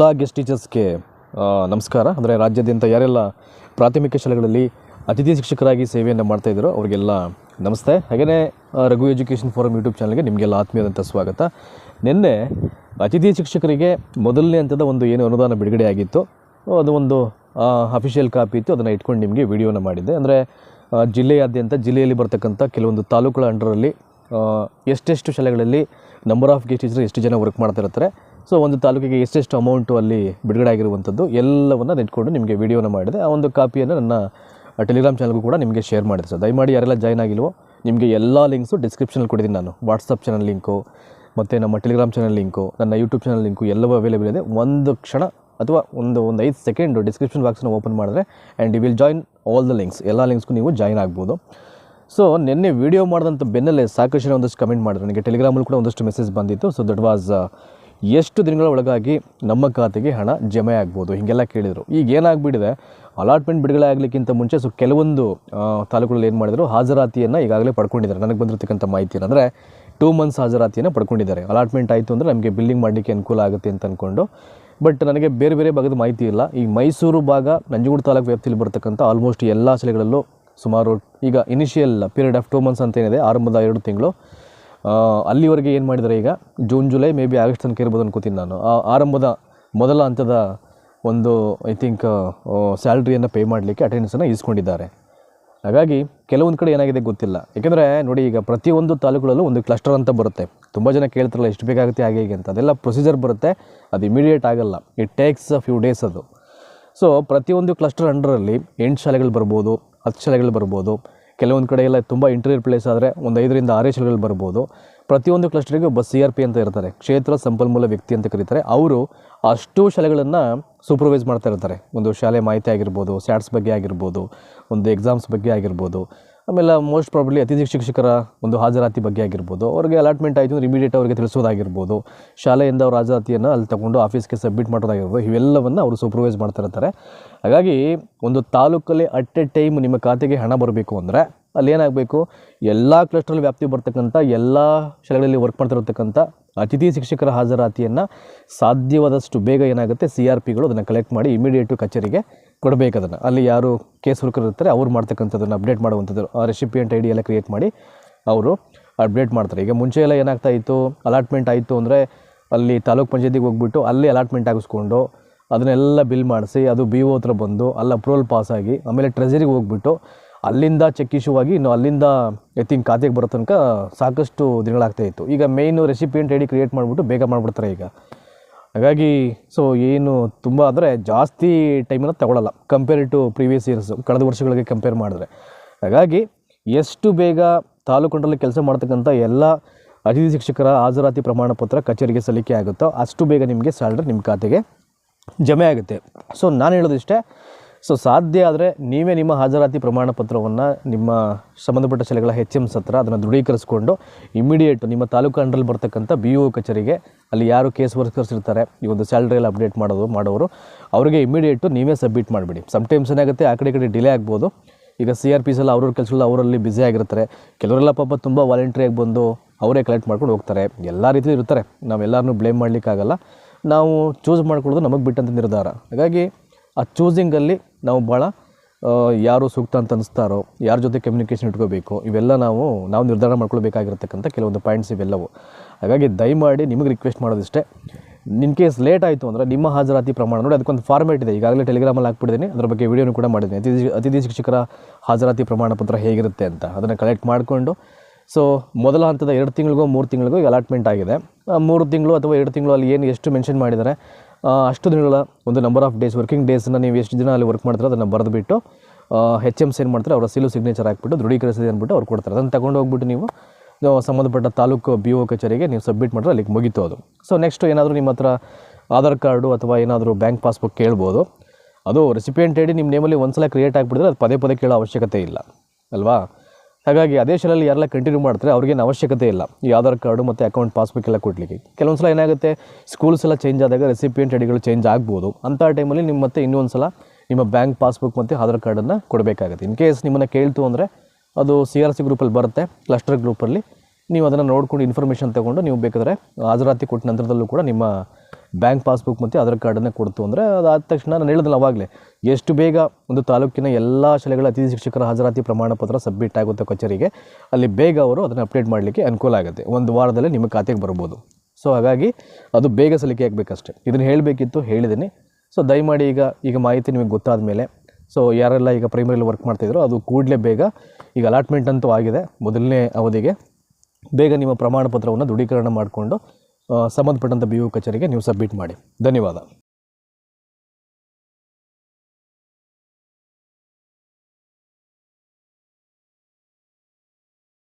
ಎಲ್ಲ ಗೆಸ್ಟ್ ಟೀಚರ್ಸ್ಗೆ ನಮಸ್ಕಾರ. ಅಂದರೆ ರಾಜ್ಯಾದ್ಯಂತ ಯಾರೆಲ್ಲ ಪ್ರಾಥಮಿಕ ಶಾಲೆಗಳಲ್ಲಿ ಅತಿಥಿ ಶಿಕ್ಷಕರಾಗಿ ಸೇವೆಯನ್ನು ಮಾಡ್ತಾ ಇದ್ದರು ಅವರಿಗೆಲ್ಲ ನಮಸ್ತೆ. ಹಾಗೆಯೇ ರಘು ಎಜುಕೇಷನ್ ಫೋರಮ್ ಯೂಟ್ಯೂಬ್ ಚಾನಲ್ಗೆ ನಿಮಗೆಲ್ಲ ಆತ್ಮೀಯದಂಥ ಸ್ವಾಗತ. ನಿನ್ನೆ ಅತಿಥಿ ಶಿಕ್ಷಕರಿಗೆ ಮೊದಲನೇ ಹಂತದ ಒಂದು ಏನು ಅನುದಾನ ಬಿಡುಗಡೆ ಆಗಿತ್ತು. ಅದು ಒಂದು ಅಫಿಷಿಯಲ್ ಕಾಪಿ ಇತ್ತು. ಅದನ್ನು ಇಟ್ಕೊಂಡು ನಿಮಗೆ ವಿಡಿಯೋನ ಮಾಡಿದ್ದೆ. ಅಂದರೆ ಜಿಲ್ಲೆಯಾದ್ಯಂತ, ಜಿಲ್ಲೆಯಲ್ಲಿ ಬರ್ತಕ್ಕಂಥ ಕೆಲವೊಂದು ತಾಲೂಕುಗಳ ಅಂಡರಲ್ಲಿ ಎಷ್ಟೆಷ್ಟು ಶಾಲೆಗಳಲ್ಲಿ ನಂಬರ್ ಆಫ್ ಗೆಸ್ಟ್ ಟೀಚರ್ ಎಷ್ಟು ಜನ ವರ್ಕ್ ಮಾಡ್ತಾ ಇರ್ತಾರೆ. ಸೊ ಒಂದು ತಾಲೂಕಿಗೆ ಎಷ್ಟೆಷ್ಟು ಅಮೌಂಟು ಅಲ್ಲಿ ಬಿಡುಗಡೆ ಆಗಿರುವಂಥದ್ದು ಎಲ್ಲವನ್ನು ನೆಟ್ಕೊಂಡು ನಿಮಗೆ ವಿಡಿಯೋನ ಮಾಡಿದೆ. ಆ ಒಂದು ಕಾಪಿಯನ್ನು ನನ್ನ ಟೆಲಿಗ್ರಾಮ್ ಚಾನಲ್ಗೂ ಕೂಡ ನಿಮಗೆ ಶೇರ್ ಮಾಡಿದೆ ಸರ್ ದಯಮಾಡಿ ಯಾರೆಲ್ಲ ಜಾಯ್ನ್ ಆಗಿಲ್ವೋ, ನಿಮಗೆ ಎಲ್ಲ ಲಿಂಕ್ಸು ಡಿಸ್ಕ್ರಿಪ್ಷನಲ್ಲಿ ಕೊಡಿದ್ದೀನಿ ನಾನು. ವಾಟ್ಸಪ್ ಚಾನಲ್ ಲಿಂಕು ಮತ್ತು ನಮ್ಮ ಟೆಲಿಗ್ರಾಮ್ ಚಾನಲ್ ಲಿಂಕು ನನ್ನ ಯೂಟ್ಯೂಬ್ ಚಾನಲ್ ಲಿಂಕು ಎಲ್ಲವೂ ಅವೈಲೇಬಲ್ ಇದೆ. ಒಂದು ಕ್ಷಣ ಅಥವಾ ಒಂದು ಒಂದು ಐದು ಸೆಕೆಂಡು ಡಿಸ್ಕ್ರಿಪ್ಷನ್ ಬಾಕ್ಸ್ನ ಓಪನ್ ಮಾಡಿದ್ರೆ and you will join all the links ಎಲ್ಲ ಲಿಂಕ್ಸ್ಗೂ ನೀವು ಜಾಯ್ನ್ ಆಗ್ಬೋದು. ಸೊ ನಿನ್ನೆ ವಿಡಿಯೋ ಮಾಡಿದಂಥ ಬೆನ್ನಲ್ಲೇ ಸಾಕಷ್ಟು ಒಂದಷ್ಟು ಕಮೆಂಟ್ ಮಾಡಿದ್ರು. ನನಗೆ ಟೆಲಿಗ್ರಾಮಲ್ಲಿ ಕೂಡ ಒಂದಷ್ಟು ಮೆಸೇಜ್ ಬಂದಿತ್ತು. ಸೊ ದಟ್ ವಾಸ್ ಎಷ್ಟು ದಿನಗಳ ಒಳಗಾಗಿ ನಮ್ಮ ಖಾತೆಗೆ ಹಣ ಜಮೆ ಆಗ್ಬೋದು? ಹೀಗೆಲ್ಲ ಕೇಳಿದರು. ಈಗ ಏನಾಗ್ಬಿಟ್ಟಿದೆ? ಅಲಾಟ್ಮೆಂಟ್ ಬಿಡುಗಡೆ ಆಗಲಿಕ್ಕಿಂತ ಮುಂಚೆ ಸೊ ಕೆಲವೊಂದು ತಾಲೂಕುಗಳಲ್ಲಿ ಏನು ಮಾಡಿದರು? ಹಾಜರಾತಿಯನ್ನು ಈಗಾಗಲೇ ಪಡ್ಕೊಂಡಿದ್ದಾರೆ. ನನಗೆ ಬಂದಿರತಕ್ಕಂಥ ಮಾಹಿತಿ ಏನಂದರೆ ಟೂ ಮಂತ್ಸ್ ಹಾಜರಾತಿಯನ್ನು ಪಡ್ಕೊಂಡಿದ್ದಾರೆ. ಅಲಾಟ್ಮೆಂಟ್ ಆಯಿತು ಅಂದರೆ ನಮಗೆ ಬಿಲ್ಲಿಂಗ್ ಮಾಡಲಿಕ್ಕೆ ಅನುಕೂಲ ಆಗುತ್ತೆ ಅಂತ ಅಂದ್ಕೊಂಡು ಬಟ್ ನನಗೆ ಬೇರೆ ಬೇರೆ ಭಾಗದ ಮಾಹಿತಿ ಇಲ್ಲ. ಈ ಮೈಸೂರು ಭಾಗ, ನಂಜನಗೂಡು ತಾಲೂಕು ವ್ಯಾಪ್ತಿಯಲ್ಲಿ ಬರ್ತಕ್ಕಂಥ ಆಲ್ಮೋಸ್ಟ್ ಎಲ್ಲ ಶಾಲೆಗಳಲ್ಲೂ ಸುಮಾರು ಈಗ initial period of two months ಅಂತ ಏನಿದೆ, ಆರಂಭದ ಎರಡು ತಿಂಗಳು. ಅಲ್ಲಿವರೆಗೆ ಏನು ಮಾಡಿದರೆ ಈಗ? June July maybe August ತನಕ ಇರ್ಬೋದು ಅನ್ಕೋತೀನಿ ನಾನು. ಆ, ಆರಂಭದ ಮೊದಲ ಹಂತದ ಒಂದು ಐ ಥಿಂಕ್ ಸ್ಯಾಲ್ರಿಯನ್ನು ಪೇ ಮಾಡಲಿಕ್ಕೆ ಅಟೆಂಡೆನ್ಸನ್ನು ಇಸ್ಕೊಂಡಿದ್ದಾರೆ ಹಾಗಾಗಿ ಕೆಲವೊಂದು ಕಡೆ ಏನಾಗಿದೆ ಗೊತ್ತಿಲ್ಲ. ಏಕೆಂದರೆ ನೋಡಿ, ಈಗ ಪ್ರತಿಯೊಂದು ತಾಲೂಕುಗಳಲ್ಲೂ ಒಂದು ಕ್ಲಸ್ಟರ್ ಅಂತ ಬರುತ್ತೆ. ತುಂಬ ಜನ ಕೇಳ್ತಾರಲ್ಲ, ಎಷ್ಟು ಬೇಕಾಗುತ್ತೆ, ಹಾಗೆ, ಹೀಗೆ ಅಂತ. ಅದೆಲ್ಲ ಪ್ರೊಸೀಜರ್ ಬರುತ್ತೆ. ಅದು ಇಮಿಡಿಯೇಟ್ ಆಗಲ್ಲ. It takes a few days ಅದು. ಸೊ ಪ್ರತಿಯೊಂದು ಕ್ಲಸ್ಟರ್ ಅಂಡರಲ್ಲಿ ಎಂಟು ಶಾಲೆಗಳು ಬರ್ಬೋದು, ಹತ್ತು ಶಾಲೆಗಳು ಬರ್ಬೋದು. ಕೆಲವೊಂದು ಕಡೆ ಎಲ್ಲ ತುಂಬ ಇಂಟೀರಿಯರ್ ಪ್ಲೇಸ್ ಆದರೆ ಒಂದು ಐದರಿಂದ ಆರೇ ಶಾಲೆಗಳು ಬರ್ಬೋದು. ಪ್ರತಿಯೊಂದು ಕ್ಲಸ್ಟರಿಗೂ ಬಸ್ ಸಿ ಆರ್ ಪಿ ಅಂತ ಇರ್ತಾರೆ. ಕ್ಷೇತ್ರ ಸಂಪನ್ಮೂಲ ವ್ಯಕ್ತಿ ಅಂತ ಕರೀತಾರೆ. ಅವರು ಅಷ್ಟು ಶಾಲೆಗಳನ್ನು ಸೂಪರ್ವೈಸ್ ಮಾಡ್ತಾ ಇರ್ತಾರೆ. ಒಂದು ಶಾಲೆ ಮಾಹಿತಿ ಆಗಿರ್ಬೋದು ಸ್ಯಾಟ್ಸ್ ಬಗ್ಗೆ ಆಗಿರ್ಬೋದು, ಒಂದು ಎಕ್ಸಾಮ್ಸ್ ಬಗ್ಗೆ ಆಗಿರ್ಬೋದು. ಆಮೇಲೆ ಮೋಸ್ಟ್ ಪ್ರಾಬ್ಲಿ ಅತಿಥಿ ಶಿಕ್ಷಕರ ಒಂದು ಹಾಜರಾತಿ ಬಗ್ಗೆ ಆಗಿರ್ಬೋದು, ಅವ್ರಿಗೆ ಅಲಾಟ್ಮೆಂಟ್ ಆಯಿತು ಅಂದರೆ ಇಮಿಡಿಯೇಟ್ ಅವರಿಗೆ ತಿಳಿಸೋದಾಗಿರ್ಬೋದು, ಶಾಲೆಯಿಂದ ಅವ್ರ ಹಾಜರಾತಿಯನ್ನು ಅಲ್ಲಿ ತಗೊಂಡು ಆಫೀಸ್ಗೆ ಸಬ್ಮಿಟ್ ಮಾಡೋದಾಗಿರ್ಬೋದು ಇವೆಲ್ಲವನ್ನು ಅವರು ಸೂಪರ್ವೈಸ್ ಮಾಡ್ತಾ ಇರ್ತಾರೆ. ಹಾಗಾಗಿ ಒಂದು ತಾಲೂಕಲ್ಲಿ ಅಟ್ ಎ ಟೈಮ್ ನಿಮ್ಮ ಖಾತೆಗೆ ಹಣ ಬರಬೇಕು ಅಂದರೆ ಅಲ್ಲಿ ಏನಾಗಬೇಕು, ಎಲ್ಲ ಕ್ಲಸ್ಟರ್ ವ್ಯಾಪ್ತಿ ಬರ್ತಕ್ಕಂಥ ಎಲ್ಲ ಶಾಲೆಗಳಲ್ಲಿ ವರ್ಕ್ ಮಾಡ್ತಿರತಕ್ಕಂಥ ಅತಿಥಿ ಶಿಕ್ಷಕರ ಹಾಜರಾತಿಯನ್ನು ಸಾಧ್ಯವಾದಷ್ಟು ಬೇಗ ಏನಾಗುತ್ತೆ ಸಿ ಆರ್ ಪಿಗಳು ಅದನ್ನು ಕಲೆಕ್ಟ್ ಮಾಡಿ ಇಮಿಡಿಯೇಟು ಕಚೇರಿಗೆ ಕೊಡಬೇಕು ಅದನ್ನು ಅಲ್ಲಿ ಯಾರು ಕೇಸ್ ಹುಡುಕರು ಇರ್ತಾರೆ, ಅವ್ರು ಮಾಡ್ತಕ್ಕಂಥದ್ದನ್ನು ಅಪ್ಡೇಟ್ ಮಾಡುವಂಥದ್ದು, ಆ ರೆಸಿಪಿಯಂಟ್ ಐ ಡಿ ಎಲ್ಲ ಕ್ರಿಯೇಟ್ ಮಾಡಿ ಅವರು ಅಪ್ಡೇಟ್ ಮಾಡ್ತಾರೆ. ಈಗ ಮುಂಚೆ ಎಲ್ಲ ಏನಾಗ್ತಾ ಇತ್ತು ಅಲಾಟ್ಮೆಂಟ್ ಆಯಿತು ಅಂದರೆ ಅಲ್ಲಿ ತಾಲೂಕ್ ಪಂಚಾಯತಿಗೆ ಹೋಗ್ಬಿಟ್ಟು ಅಲ್ಲಿ ಅಲಾಟ್ಮೆಂಟ್ ಆಗಿಸ್ಕೊಂಡು ಅದನ್ನೆಲ್ಲ ಬಿಲ್ ಮಾಡಿಸಿ, ಅದು ಬಿ ಓ ಹತ್ರ ಬಂದು ಅಲ್ಲಿ ಅಪ್ರೂವಲ್ ಪಾಸಾಗಿ ಆಮೇಲೆ ಟ್ರೆಜರಿಗೆ ಹೋಗ್ಬಿಟ್ಟು ಅಲ್ಲಿಂದ ಚೆಕ್ ಇಶ್ಯೂ ಆಗಿ ಇನ್ನು ಅಲ್ಲಿಂದ ಎತ್ತಿನ ಖಾತೆಗೆ ಬರೋ ತನಕ ಸಾಕಷ್ಟು ದಿನಗಳಾಗ್ತಾಯಿತ್ತು ಈಗ main recipient I D create ಮಾಡಿಬಿಟ್ಟು ಬೇಗ ಮಾಡಿಬಿಡ್ತಾರೆ ಈಗ. ಹಾಗಾಗಿ ಸೊ ಏನು ತುಂಬ ಅಂದರೆ ಜಾಸ್ತಿ ಟೈಮನ್ನು ತಗೊಳ್ಳಲ್ಲ ಕಂಪೇರ್ ಟು ಪ್ರೀವಿಯಸ್ ಇಯರ್ಸ್ ಕಳೆದ ವರ್ಷಗಳಿಗೆ ಕಂಪೇರ್ ಮಾಡಿದ್ರೆ. ಹಾಗಾಗಿ, ಎಷ್ಟು ಬೇಗ ತಾಲೂಕುಂಡಲ್ಲಿ ಕೆಲಸ ಮಾಡ್ತಕ್ಕಂಥ ಎಲ್ಲ ಅತಿಥಿ ಶಿಕ್ಷಕರ ಹಾಜರಾತಿ ಪ್ರಮಾಣ ಪತ್ರ ಕಚೇರಿಗೆ ಸಲ್ಲಿಕೆ ಆಗುತ್ತೋ ಅಷ್ಟು ಬೇಗ ನಿಮಗೆ ಸ್ಯಾಲ್ರಿ ನಿಮ್ಮ ಖಾತೆಗೆ ಜಮೆ ಆಗುತ್ತೆ. ಸೊ ನಾನು ಹೇಳೋದಿಷ್ಟೇ ಸೊ ಸಾಧ್ಯ ಆದರೆ ನೀವೇ ನಿಮ್ಮ ಹಾಜರಾತಿ ಪ್ರಮಾಣ ಪತ್ರವನ್ನು ನಿಮ್ಮ ಸಂಬಂಧಪಟ್ಟ ಶಾಲೆಗಳ ಹೆಚ್ ಎಮ್ಸ್ ಹತ್ರ ಅದನ್ನು ದೃಢೀಕರಿಸ್ಕೊಂಡು ಇಮಿಡಿಯೇಟ್ ನಿಮ್ಮ ತಾಲೂಕು ಅಂಡ್ರಲ್ಲಿ ಬರ್ತಕ್ಕಂಥ ಬಿ ಒ ಕಚೇರಿಗೆ ಅಲ್ಲಿ ಯಾರು ಕೇಸ್ ವರ್ಕರ್ಸ್ ಇರ್ತಾರೆ ಈ ಒಂದು ಸ್ಯಾಲ್ರಿ ಎಲ್ಲ ಅಪ್ಡೇಟ್ ಮಾಡೋದು, ಮಾಡೋರು, ಅವರಿಗೆ ಇಮಿಡಿಯೇಟು ನೀವೇ ಸಬ್ಮಿಟ್ ಮಾಡಿಬಿಡಿ. ಸಮ್ಟೈಮ್ಸ್ ಏನಾಗುತ್ತೆ, ಆ ಕಡೆ ಕಡೆ ಡಿಲೇ ಆಗ್ಬೋದು. ಈಗ ಸಿ ಆರ್ ಪಿ ಎಲ್ಲ ಅವ್ರವ್ರ ಕೆಲಸಗಳು ಅವರಲ್ಲಿ ಬ್ಯುಸಿ ಆಗಿರ್ತಾರೆ. ಕೆಲವರೆಲ್ಲ ಪಾಪ ತುಂಬ ವಾಲಂಟ್ರಿಯಾಗಿ ಬಂದು ಅವರೇ ಕಲೆಕ್ಟ್ ಮಾಡ್ಕೊಂಡು ಹೋಗ್ತಾರೆ. ಎಲ್ಲ ರೀತಿಯೂ ಇರ್ತಾರೆ. ನಾವೆಲ್ಲರನ್ನೂ ಬ್ಲೇಮ್ ಮಾಡಲಿಕ್ಕಾಗಲ್ಲ. ನಾವು ಚೂಸ್ ಮಾಡ್ಕೊಳ್ಳೋದು ನಮಗೆ ಬಿಟ್ಟಂಥ ನಿರ್ಧಾರ. ಹಾಗಾಗಿ ಆ ಚೂಸಿಂಗಲ್ಲಿ ನಾವು ಭಾಳ ಯಾರು ಸೂಕ್ತ ಅಂತ ಅನಿಸ್ತಾರೋ, ಯಾರ ಜೊತೆ ಕಮ್ಯುನಿಕೇಷನ್ ಇಟ್ಕೋಬೇಕು, ಇವೆಲ್ಲ ನಾವು ನಾವು ನಿರ್ಧಾರ ಮಾಡ್ಕೊಳ್ಬೇಕಾಗಿರ್ತಕ್ಕಂಥ ಕೆಲವೊಂದು ಪಾಯಿಂಟ್ಸ್ ಇವೆಲ್ಲವು. ಹಾಗಾಗಿ ದಯಮಾಡಿ ನಿಮಗೆ ರಿಕ್ವೆಸ್ಟ್ ಮಾಡೋದಿಷ್ಟೇ. ಇನ್ ಕೇಸ್ ಲೇಟ್ ಆಯಿತು ಅಂದರೆ ನಿಮ್ಮ ಹಾಜರಾತಿ ಪ್ರಮಾಣ ನೋಡಿ, ಅದಕ್ಕೊಂದು ಫಾರ್ಮೇಟ್ ಇದೆ. ಈಗಾಗಲೇ ಟೆಲಿಗ್ರಾಮಲ್ಲಿ ಹಾಕ್ಬಿಟ್ಟಿದ್ದೀನಿ. ಅದ್ರ ಬಗ್ಗೆ ವಿಡಿಯೋನು ಕೂಡ ಮಾಡಿದ್ದೀನಿ. ಅತಿಥಿ ಅತಿಥಿ ಶಿಕ್ಷಕರ ಹಾಜರಾತಿ ಪ್ರಮಾಣ ಪತ್ರ ಹೇಗಿರುತ್ತೆ ಅಂತ ಅದನ್ನು ಕಲೆಕ್ಟ್ ಮಾಡಿಕೊಂಡು ಸೊ ಮೊದಲ ಹಂತದ ಎರಡು ತಿಂಗಳಿಗೋ, ಮೂರು ತಿಂಗಳಿಗೋ ಈಗ ಅಲಾಟ್ಮೆಂಟ್ ಆಗಿದೆ. ಮೂರು ತಿಂಗಳು ಅಥವಾ ಎರಡು ತಿಂಗಳು ಅಲ್ಲಿ ಏನು ಎಷ್ಟು ಮೆನ್ಷನ್ ಮಾಡಿದ್ದಾರೆ ಅಷ್ಟು ದಿನಗಳ ಒಂದು ನಂಬರ್ ಆಫ್ ಡೇಸ್ ವರ್ಕಿಂಗ್ ಡೇಸನ್ನ ನೀವು ಎಷ್ಟು ದಿನ ಅಲ್ಲಿ ವರ್ಕ್ ಮಾಡ್ತಾರೆ ಅದನ್ನು ಬರೆದುಬಿಟ್ಟು ಹೆಚ್ ಎಮ್ಸ್ ಏನು ಮಾಡ್ತಾರೆ, ಅವರ ಸೀಲು ಸಿಗ್ನೇಚರ್ ಹಾಕ್ಬಿಟ್ಟು ದೃಢೀಕರಿಸಿದೆ ಅಂದ್ಬಿಟ್ಟು ಅವ್ರು ಕೊಡ್ತಾರೆ. ಅದನ್ನು ತಗೊಂಡು ಹೋಗ್ಬಿಟ್ಟು ನೀವು ಸಂಬಂಧಪಟ್ಟ ತಾಲೂಕು ಬಿ ಒ ಕಚೇರಿಗೆ ನೀವು ಸಬ್ಮಿಟ್ ಮಾಡಿದ್ರೆ ಅಲ್ಲಿಗೆ ಮುಗಿತು ಅದು. ಸೊ ನೆಕ್ಸ್ಟ್ ಏನಾದರೂ ನಿಮ್ಮ ಹತ್ರ ಆಧಾರ್ ಕಾರ್ಡು ಅಥವಾ ಏನಾದರೂ ಬ್ಯಾಂಕ್ ಪಾಸ್ಬುಕ್ ಕೇಳ್ಬೋದು. ಅದು ರೆಸಿಪಿಯೆಂಟ್ ಡಿ ನಿಮ್ಮ ನೇಮಲ್ಲಿ ಒಂದು ಸಲ ಕ್ರಿಯೇಟ್ ಆಗಿಬಿಡಿದ್ರೆ ಅದು ಪದೇ ಪದೇ ಕೇಳೋ ಅವಶ್ಯಕತೆ ಇಲ್ಲ. ಅಲ್ವಾ? ಹಾಗಾಗಿ ಅದೇ ಶಾಲೆಯಲ್ಲಿ ಯಾರೆಲ್ಲ ಕಂಟಿನ್ಯೂ ಮಾಡ್ತಾರೆ ಅವ್ರಿಗೇನು ಅವಶ್ಯಕತೆ ಇಲ್ಲ. ಈ ಆಧಾರ್ ಕಾರ್ಡು ಮತ್ತು ಅಕೌಂಟ್, ಪಾಸ್ಬುಕ್ ಎಲ್ಲ ಕೊಡಲಿಕ್ಕೆ. ಕೆಲವೊಂದು ಸಲ ಏನಾಗುತ್ತೆ, ಸ್ಕೂಲ್ಸ್ ಎಲ್ಲ ಚೇಂಜ್ ಆದಾಗ ರೆಸಿಪಿಯೆಂಟ್ ಐಡಿಗಳು ಚೇಂಜ್ ಆಗ್ಬೋದು. ಅಂಥ ಟೈಮಲ್ಲಿ ನಿಮ್ಮ ಮತ್ತೆ ಇನ್ನೊಂದು ಸಲ ನಿಮ್ಮ ಬ್ಯಾಂಕ್ ಪಾಸ್ಬುಕ್ ಮತ್ತು ಆಧಾರ್ ಕಾರ್ಡನ್ನು ಕೊಡಬೇಕಾಗುತ್ತೆ. ಇನ್ ಕೇಸ್ ನಿಮ್ಮನ್ನು ಕೇಳ್ತು ಅಂದರೆ ಅದು ಸಿ ಆರ್ ಸಿ ಗ್ರೂಪಲ್ಲಿ ಬರುತ್ತೆ ಕ್ಲಸ್ಟರ್ ಗ್ರೂಪಲ್ಲಿ ನೀವು ಅದನ್ನು ನೋಡಿಕೊಂಡು ಇನ್ಫಾರ್ಮೇಷನ್ ತೊಗೊಂಡು ನೀವು ಬೇಕಾದರೆ ಹಾಜರಾತಿ ಕೊಟ್ಟ ನಂತರದಲ್ಲೂ ಕೂಡ ನಿಮ್ಮ ಬ್ಯಾಂಕ್ ಪಾಸ್ಬುಕ್ ಮತ್ತು ಆಧಾರ್ ಕಾರ್ಡನ್ನೇ ಕೊಡ್ತು ಅಂದರೆ ಅದಾದ ತಕ್ಷಣ ನಾನು ಹೇಳಿದ್ನಲ್ಲ ಅವಾಗಲೇ, ಎಷ್ಟು ಬೇಗ ಒಂದು ತಾಲೂಕಿನ ಎಲ್ಲ ಶಾಲೆಗಳ ಅತಿಥಿ ಶಿಕ್ಷಕರ ಹಾಜರಾತಿ ಪ್ರಮಾಣ ಪತ್ರ ಸಬ್ಮಿಟ್ ಆಗುತ್ತೆ ಕಚೇರಿಗೆ, ಅಲ್ಲಿ ಬೇಗ ಅವರು ಅದನ್ನು ಅಪ್ಡೇಟ್ ಮಾಡಲಿಕ್ಕೆ ಅನುಕೂಲ ಆಗುತ್ತೆ. ಒಂದು ವಾರದಲ್ಲಿ ನಿಮ್ಮ ಖಾತೆಗೆ ಬರ್ಬೋದು. ಸೊ ಹಾಗಾಗಿ ಅದು ಬೇಗ ಸಲಿಕೆ ಆಗಬೇಕಷ್ಟೆ. ಇದನ್ನು ಹೇಳಬೇಕಿತ್ತು, ಹೇಳಿದ್ದೀನಿ. ಸೊ ದಯಮಾಡಿ ಈಗ ಈಗ ಮಾಹಿತಿ ನಿಮಗೆ ಗೊತ್ತಾದ ಮೇಲೆ ಸೊ ಯಾರೆಲ್ಲ ಈಗ ಪ್ರೈಮರಿಲಿ ವರ್ಕ್ ಮಾಡ್ತಾಯಿದ್ರು ಅದು ಕೂಡಲೇ ಬೇಗ, ಈಗ ಅಲಾಟ್ಮೆಂಟ್ ಅಂತೂ ಆಗಿದೆ. ಮೊದಲನೇ ಅವಧಿಗೆ ಬೇಗ ನಿಮ್ಮ ಪ್ರಮಾಣ ಪತ್ರವನ್ನು ದೃಢೀಕರಣ ಮಾಡಿಕೊಂಡು ಸಂಬಂಧಪಟ್ಟಂಥ ಬಿ ಯು ಕಚೇರಿಗೆ ನೀವು ಸಬ್ಮಿಟ್ ಮಾಡಿ. ಧನ್ಯವಾದ.